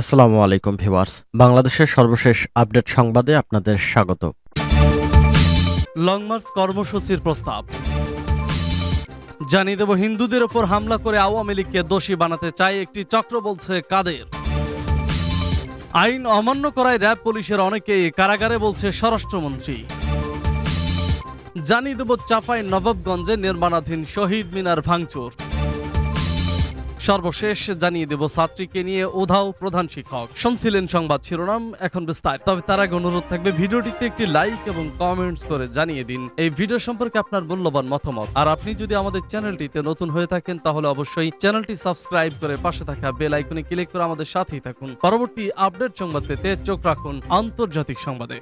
আসসালামু আলাইকুম ভিউয়ার্স। বাংলাদেশের সর্বশেষ আপডেট সংবাদে আপনাদের স্বাগত। লং মার্চ কর্মসূচির প্রস্তাব। জানিয়ে দেব, হিন্দুদের ওপর হামলা করে আওয়ামী লীগকে দোষী বানাতে চায় একটি চক্র বলছে কাদের। আইন অমান্য করায় র্যাব পুলিশের অনেকেই কারাগারে বলছে স্বরাষ্ট্রমন্ত্রী। জানিয়ে দেব চাপাই নবাবগঞ্জে নির্মাণাধীন শহীদ মিনার ভাঙচুর। সর্বশেষ জানিয়ে দেব ছাত্রীকে নিয়ে উধাও প্রধান শিক্ষক। শুনছিলেন সংবাদ শিরোনাম, এখন বিস্তারিত। তবে তার আগে অনুরোধ থাকবে, ভিডিওটিতে একটি লাইক এবং কমেন্টস করে জানিয়ে দিন। এই ভিডিও সম্পর্কে আপনার মূল্যবান মতামত। আর আপনি যদি আমাদের চ্যানেলটিতে নতুন হয়ে থাকেন, তাহলে অবশ্যই চ্যানেলটি সাবস্ক্রাইব করে পাশে থাকা বেল আইকনে ক্লিক করে আমাদের সাথেই থাকুন। পরবর্তী আপডেট সংবাদ পেতে চোখ রাখুন আন্তর্জাতিক সংবাদে।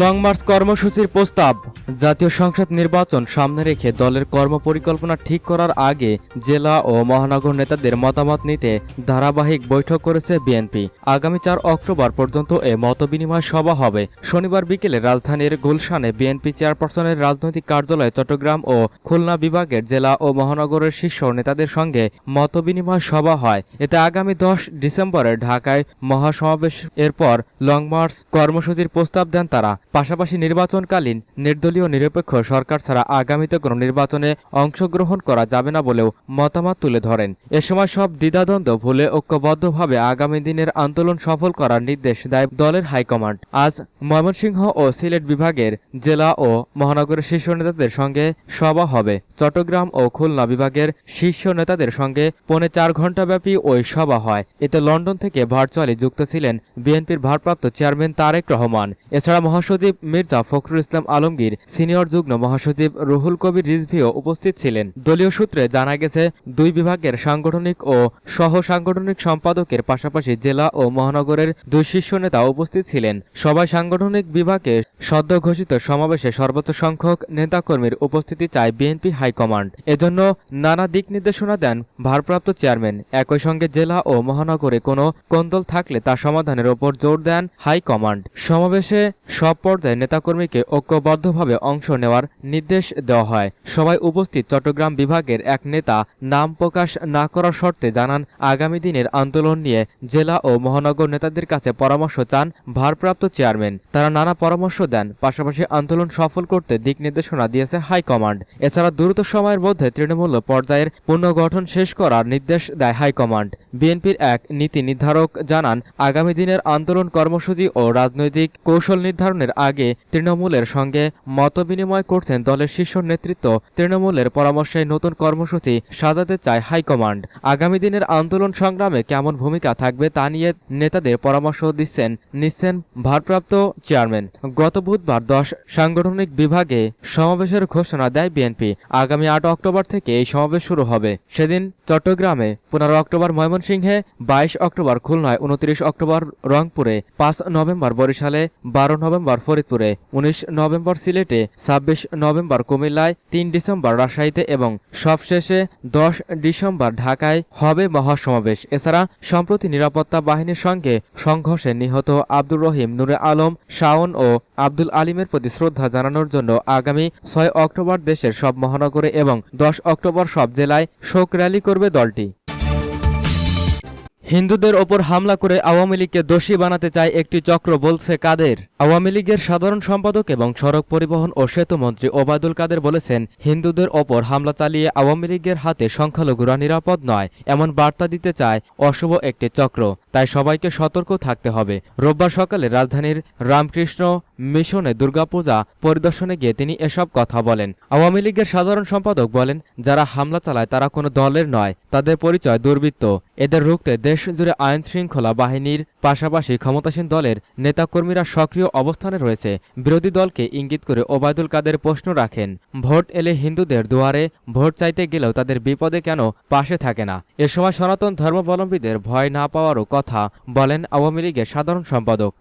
লং মার্চ কর্মসূচির প্রস্তাব। জাতীয় সংসদ নির্বাচন সামনে রেখে দলের কর্মপরিকল্পনা ঠিক করার আগে জেলা ও মহানগর নেতাদের মতামত নিতে ধারাবাহিক বৈঠক করেছে বিএনপি। আগামী চার অক্টোবর পর্যন্ত এ মতবিনিময় সভা হবে। শনিবার বিকেলে রাজধানীর গুলশানে বিএনপি চেয়ারপারসনের রাজনৈতিক কার্যালয়ে চট্টগ্রাম ও খুলনা বিভাগের জেলা ও মহানগরের শীর্ষ নেতাদের সঙ্গে মতবিনিময় সভা হয়। এতে আগামী দশ ডিসেম্বরে ঢাকায় মহাসমাবেশ। এরপর লং মার্চ কর্মসূচির প্রস্তাব দেন তারা। পাশাপাশি নির্বাচনকালীন নির্দলীয় নিরপেক্ষ সরকার ছাড়া আগামীতে কোনো নির্বাচনে অংশগ্রহণ করা যাবে না বলেও মতামত তুলে ধরেন। এ সময় সব দ্বিধাদ্বন্দ্ব ভুলে ঐক্যবদ্ধভাবে আগামী দিনের আন্দোলন সফল করার নির্দেশ দেয় দলের হাইকমান্ড। আজ ময়মনসিংহ ও সিলেট বিভাগের জেলা ও মহানগরের শীর্ষ নেতাদের সঙ্গে সভা হবে। চট্টগ্রাম ও খুলনা বিভাগের শীর্ষ নেতাদের সঙ্গে পৌনে চার ঘণ্টাব্যাপী ওই সভা হয়। এতে লন্ডন থেকে ভার্চুয়ালি যুক্ত ছিলেন বিএনপির ভারপ্রাপ্ত চেয়ারম্যান তারেক রহমান। এছাড়া মহাসচিব মির্জা ফখরুল ইসলাম আলমগীর সিনিয়র যুগ্ম মহাসচিব রুহুল কবির রিজভিও উপস্থিত ছিলেন। দলীয় সূত্রে জানা গেছে, দুই বিভাগের সাংগঠনিক ও সহ সাংগঠনিক সম্পাদকের পাশাপাশি জেলা ও মহানগরের দুই শীর্ষ নেতা উপস্থিত ছিলেন। সবাই সাংগঠনিক বিভাগে সদ্য ঘোষিত সমাবেশে সর্বোচ্চ সংখ্যক নেতাকর্মীর উপস্থিতি চায় বিএনপি হাইকমান্ড। এজন্য নানা দিক নির্দেশনা দেন ভারপ্রাপ্ত চেয়ারম্যান। একই সঙ্গে জেলা ও মহানগরে কোনো কোন্দল থাকলে তা সমাধানের ওপর জোর দেন হাইকমান্ড। সমাবেশে সব পর্যায়ে নেতাকর্মীকে ঐক্যবদ্ধভাবে অংশ নেওয়ার নির্দেশ দেওয়া হয়। সবাই উপস্থিত চট্টগ্রাম বিভাগের এক নেতা নাম প্রকাশ না করার শর্তে জানান, আগামী দিনের আন্দোলন নিয়ে জেলা ও মহানগর নেতাদের কাছে পরামর্শ চান ভারপ্রাপ্ত চেয়ারম্যান। তারা নানা পরামর্শ দেন, পাশাপাশি আন্দোলন সফল করতে দিক নির্দেশনা দিয়েছে হাইকমান্ড। এছাড়া দ্রুত সময়ের মধ্যে তৃণমূল পর্যায়ের পুনর্গঠন শেষ করার নির্দেশ দেয় হাইকমান্ড। বিএনপির এক নীতি নির্ধারক জানান, আগামী দিনের আন্দোলন কর্মসূচি ও রাজনৈতিক কৌশল নির্ধারণের আগে তৃণমূলের সঙ্গে মতবিনিময় করছেন দলের শীর্ষ নেতৃত্ব। তৃণমূলের পরামর্শে নতুন কর্মসূচি সাজাতে চায় হাইকমান্ড। আগামী দিনের আন্দোলন সংগ্রামে কেমন ভূমিকা থাকবে তা নিয়ে নেতাদের পরামর্শ দিচ্ছেন নিচ্ছেন ভারপ্রাপ্ত চেয়ারম্যান। গত বুধবার দশ সাংগঠনিক বিভাগে সমাবেশের ঘোষণা দেয় বিএনপি। আগামী আট অক্টোবর থেকে এই সমাবেশ শুরু হবে। সেদিন চট্টগ্রামে পনেরো অক্টোবর ময়মনসিংহে, বাইশ অক্টোবর খুলনায়, উনত্রিশ অক্টোবর রংপুরে, পাঁচ নভেম্বর বরিশালে, বারো নভেম্বর ফরিদপুরে, উনিশ নভেম্বর সিলেটে ছাব্বিশ নভেম্বর কুমিল্লায়, তিন ডিসেম্বর রাজশাহীতে এবং সবশেষে দশ ডিসেম্বর ঢাকায় হবে মহাসমাবেশ। এছাড়া সম্প্রতি নিরাপত্তা বাহিনীর সঙ্গে সংঘর্ষে নিহত আব্দুর রহিম, নুরে আলম, শাওন ও আব্দুল আলিমের প্রতি শ্রদ্ধা জানানোর জন্য আগামী ছয় অক্টোবর দেশের সব মহানগরে এবং দশ অক্টোবর সব জেলায় শোক র্যালি করবে দলটি। হিন্দুদের ওপর হামলা করে আওয়ামী লীগকে দোষী বানাতে চায় একটি চক্র বলছে কাদের। আওয়ামী লীগের সাধারণ সম্পাদক এবং সড়ক পরিবহন ও সেতু মন্ত্রী ওবায়দুল কাদের বলেছেন, হিন্দুদের ওপর হামলা চালিয়ে আওয়ামী লীগের হাতে সংখ্যালঘুরা নিরাপদ নয়, এমন বার্তা দিতে চায় অশুভ একটি চক্র। তাই সবাইকে সতর্ক থাকতে হবে। রোববার সকালে রাজধানীর রামকৃষ্ণ মিশনে দুর্গাপূজা পরিদর্শনে গিয়ে তিনি এসব কথা বলেন। আওয়ামী লীগের সাধারণ সম্পাদক বলেন, যারা হামলা চালায় তারা কোনো দলের নয়, তাদের পরিচয় দুর্বৃত্ত। এদের রুখতে দেশ জুড়ে আইন শৃঙ্খলা বাহিনীর পাশাপাশি ক্ষমতাসীন দলের নেতাকর্মীরা সক্রিয় অবস্থানে রয়েছে। বিরোধী দলকে ইঙ্গিত করে ওবায়দুল কাদের প্রশ্ন রাখেন, ভোট এলে হিন্দুদের দুয়ারে ভোট চাইতে গেলেও তাদের বিপদে কেন পাশে থাকে না? এ সময় সনাতন ধর্মাবলম্বীদের ভয় না পাওয়ারও কথা বলেন আওয়ামী লীগের সাধারণ সম্পাদক।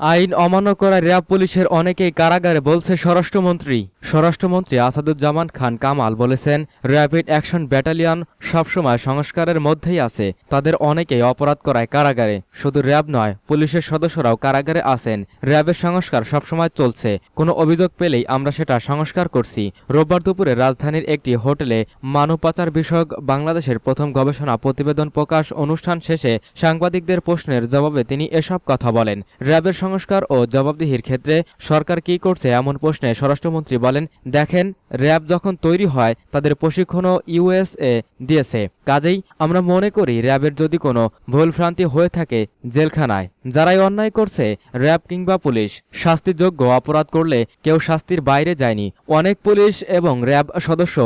আইন অমান্য করা র্যাব পুলিশের অনেকেই কারাগারে বলছে স্বরাষ্ট্রমন্ত্রী। স্বরাষ্ট্রমন্ত্রী আসাদুজ্জামান খান কামাল বলেছেন, র্যাপিড অ্যাকশন ব্যাটালিয়ন সবসময় সংস্কারের মধ্যেই আছে। তাদের অনেকেই অপরাধ করায় কারাগারে। শুধু র্যাব নয়, পুলিশের সদস্যরাও কারাগারে আছেন। র্যাবের সংস্কার সবসময় চলছে। কোনো অভিযোগ পেলেই আমরা সেটা সংস্কার করছি। রোববার দুপুরে রাজধানীর একটি হোটেলে মানব পাচার বিষয়ক বাংলাদেশের প্রথম গবেষণা প্রতিবেদন প্রকাশ অনুষ্ঠান শেষে সাংবাদিকদের প্রশ্নের জবাবে তিনি এসব কথা বলেন। র্যাবের সংস্কার ও জবাবদিহির ক্ষেত্রে সরকার কি করছে এমন প্রশ্নে স্বরাষ্ট্রমন্ত্রী বলেন, দেখেন, র্যাব যখন তৈরি হয়, তাদের প্রশিক্ষণও ইউএসএ দিয়েছে। কাজেই আমরা মনে করি র্যাবের যদি কোনো ভুলভ্রান্তি হয়ে থাকে জেলখানায়, যারাই অন্যায় করছে, র্যাব কিংবা পুলিশ, শাস্তিযোগ্য অপরাধ করলে কেউ শাস্তির বাইরে যায়নি। অনেক পুলিশ এবং র্যাব সদস্য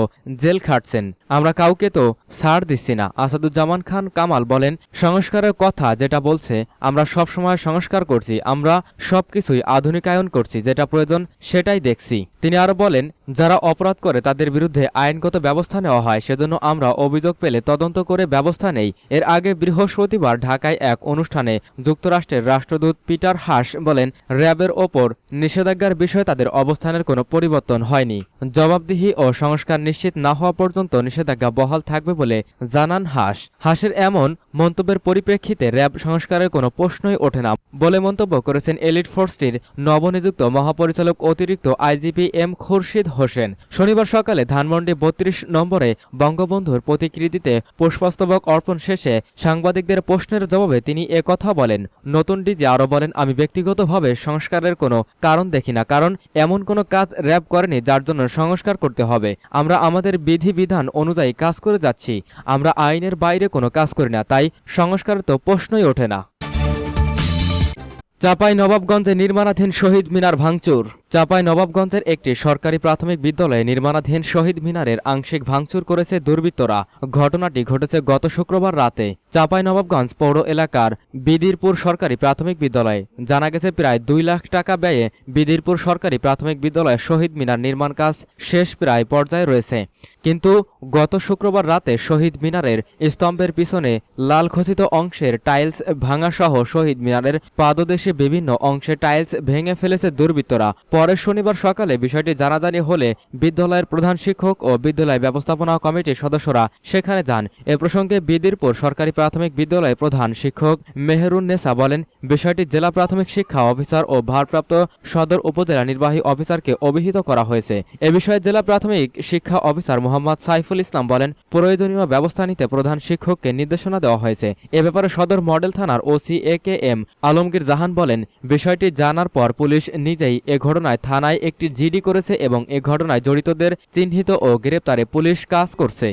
জেল খাটছেন। আমরা কাউকে তো ছাড় দিচ্ছি না। আসাদুজ্জামান খান কামাল বলেন, সংস্কারের কথা যেটা বলছে, আমরা সবসময় সংস্কার করছি। আমরা সবকিছুই আধুনিকায়ন করছি, যেটা প্রয়োজন সেটাই দেখছি। তিনি আরও বলেন, যারা অপরাধ করে তাদের বিরুদ্ধে আইনগত ব্যবস্থা নেওয়া হয়, সেজন্য আমরা অভিযোগ পেলে তদন্ত করে ব্যবস্থা নেই। এর আগে বৃহস্পতিবার ঢাকায় এক অনুষ্ঠানে যুক্তরাষ্ট্রের রাষ্ট্রদূত পিটার হাস বলেন, র্যাবের ওপর নিষেধাজ্ঞার বিষয়ে তাদের অবস্থানের কোনো পরিবর্তন হয়নি। জবাবদিহি ও সংস্কার নিশ্চিত না হওয়া পর্যন্ত নিষেধাজ্ঞা বহাল থাকবে বলে জানান হাস হাসের এমন মন্তব্যের পরিপ্রেক্ষিতে র্যাব সংস্কারের কোনো প্রশ্নই ওঠে না বলে মন্তব্য করেছেন এলিট ফোর্সটির নবনিযুক্ত মহাপরিচালক অতিরিক্ত আইজিপি এম খুরশিদ হোসেন। শনিবার সকালে ধানমন্ডি বত্রিশ নম্বরে বঙ্গবন্ধুর প্রতিকৃতিতে পুষ্পস্তবক অর্পণ শেষে সাংবাদিকদের প্রশ্নের জবাবে তিনি কথা বলেন, নতুন ডিজি আরও বলেন, আমি ব্যক্তিগতভাবে সংস্কারের কোনো কারণ দেখি না, কারণ এমন কোনো কাজ র্যাব করেনি যার জন্য সংস্কার করতে হবে। আমরা আমাদের বিধিবিধান অনুযায়ী কাজ করে যাচ্ছি, আমরা আইনের বাইরে কোনো কাজ করি না, তাই সংস্কারের তো প্রশ্নই ওঠে না। চাপাই নবাবগঞ্জে নির্মাণাধীন শহীদ মিনার ভাঙচুর। চাপাই নবাবগঞ্জের একটি সরকারি প্রাথমিক বিদ্যালয়ে নির্মাণাধীন শহীদ মিনারের আংশিক ভাঙচুর করেছে দুর্বৃত্তরা। ঘটনাটি ঘটেছে গত শুক্রবার রাতে চাপাই নবাবগঞ্জ পৌর এলাকার বিদিরপুর সরকারি প্রাথমিক বিদ্যালয়ে। জানা গেছে, প্রায় দুই লাখ টাকা ব্যয়ে বিদিরপুর সরকারি প্রাথমিক বিদ্যালয়ে শহীদ মিনার নির্মাণ কাজ শেষ প্রায় পর্যায়ে রয়েছে। কিন্তু গত শুক্রবার রাতে শহীদ মিনারের স্তম্ভের পিছনে লাল খচিত অংশের টাইলস ভাঙাসহ শহীদ মিনারের পাদদেশে বিভিন্ন অংশে টাইলস ভেঙে ফেলেছে দুর্বৃত্তরা। পরের শনিবার সকালে বিষয়টি জানাজানি হলে বিদ্যালয়ের প্রধান শিক্ষক ও বিদ্যালয় ব্যবস্থাপনা কমিটির সদস্যরা সেখানে যান। এ প্রসঙ্গে বিদিরপুর সরকারি প্রাথমিক বিদ্যালয়ের প্রধান শিক্ষক মেহেরুন নেসা বলেন, বিষয়টি জেলা প্রাথমিক শিক্ষা অফিসার ও ভারপ্রাপ্ত সদর উপজেলা নির্বাহী অফিসারকে অভিহিত করা হয়েছে। এ বিষয়ে জেলা প্রাথমিক শিক্ষা অফিসার মোহাম্মদ সাইফুল ইসলাম বলেন, প্রয়োজনীয় ব্যবস্থা নিতে প্রধান শিক্ষককে নির্দেশনা দেওয়া হয়েছে। এ ব্যাপারে সদর মডেল থানার OC A K M Alamgir Jahan বলেন, বিষয়টি জানার পর পুলিশ নিজেই এ ঘটনায় থানায় একটি জিডি করেছে এবং এ ঘটনায় জড়িতদের চিহ্নিত ও গ্রেপ্তারে পুলিশ কাজ করছে।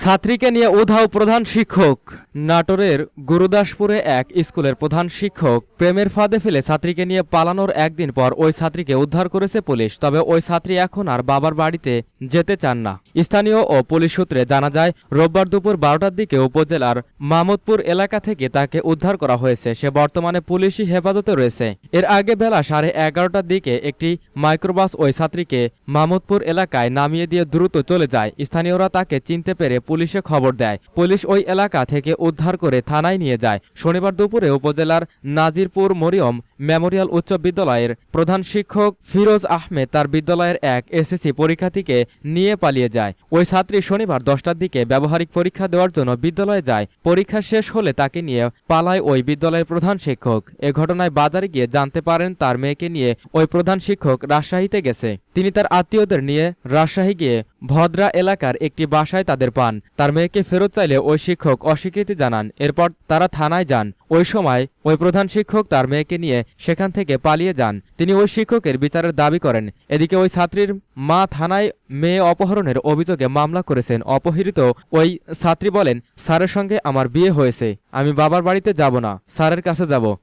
ছাত্রীকে নিয়ে উধাও প্রধান শিক্ষক। নাটোরের গুরুদাসপুরে এক স্কুলের প্রধান শিক্ষক প্রেমের ফাঁদে ফেলে ছাত্রীকে নিয়ে পালানোর একদিন পর ওই ছাত্রীকে উদ্ধার করেছে পুলিশ। তবে ওই ছাত্রী এখন আর বাবার বাড়িতে যেতে চান না। স্থানীয় ও পুলিশ সূত্রে জানা যায়, রোববার দুপুর বারোটার দিকে উপজেলার মামুদপুর এলাকা থেকে তাকে উদ্ধার করা হয়েছে। সে বর্তমানে পুলিশি হেফাজতে রয়েছে। এর আগে বেলা সাড়ে এগারোটার দিকে একটি মাইক্রোবাস ওই ছাত্রীকে মামুদপুর এলাকায় নামিয়ে দিয়ে দ্রুত চলে যায়। স্থানীয়রা তাকে চিনতে পেরে পুলিশে খবর দেয়। পুলিশ ওই এলাকা থেকে উদ্ধার করে থানায় নিয়ে যায়। শনিবার দুপুরে উপজেলার নাজিরপুর মরিয়ম মেমোরিয়াল উচ্চ বিদ্যালয়ের প্রধান শিক্ষক ফিরোজ আহমেদ তার বিদ্যালয়ের এক এসএসসি পরীক্ষার্থীকে নিয়ে পালিয়ে যায়। ওই ছাত্রী শনিবার দশটার দিকে ব্যবহারিক পরীক্ষা দেওয়ার জন্য বিদ্যালয়ে যায়। পরীক্ষা শেষ হলে তাকে নিয়ে পালায় ওই বিদ্যালয়ের প্রধান শিক্ষক। এ ঘটনায় বাজারে গিয়ে জানতে পারেন তার মেয়েকে নিয়ে ওই প্রধান শিক্ষক রাজশাহীতে গেছে। তিনি তার আত্মীয়দের নিয়ে রাজশাহী গিয়ে ভদ্রা এলাকার একটি বাসায় তাদের পান। তার মেয়েকে ফেরত চাইলে ওই শিক্ষক অস্বীকৃতি জানান। এরপর তারা থানায় যান। ওই সময় ওই প্রধান শিক্ষক তার মেয়েকে নিয়ে সেখান থেকে পালিয়ে যান। তিনি ওই শিক্ষকের বিচারের দাবি করেন। এদিকে ওই ছাত্রীর মা থানায় মেয়ে অপহরণের অভিযোগে মামলা করেছেন। অপহৃত ওই ছাত্রী বলেন, স্যারের সঙ্গে আমার বিয়ে হয়েছে। আমি বাবার বাড়িতে যাব না। স্যারের কাছে যাব।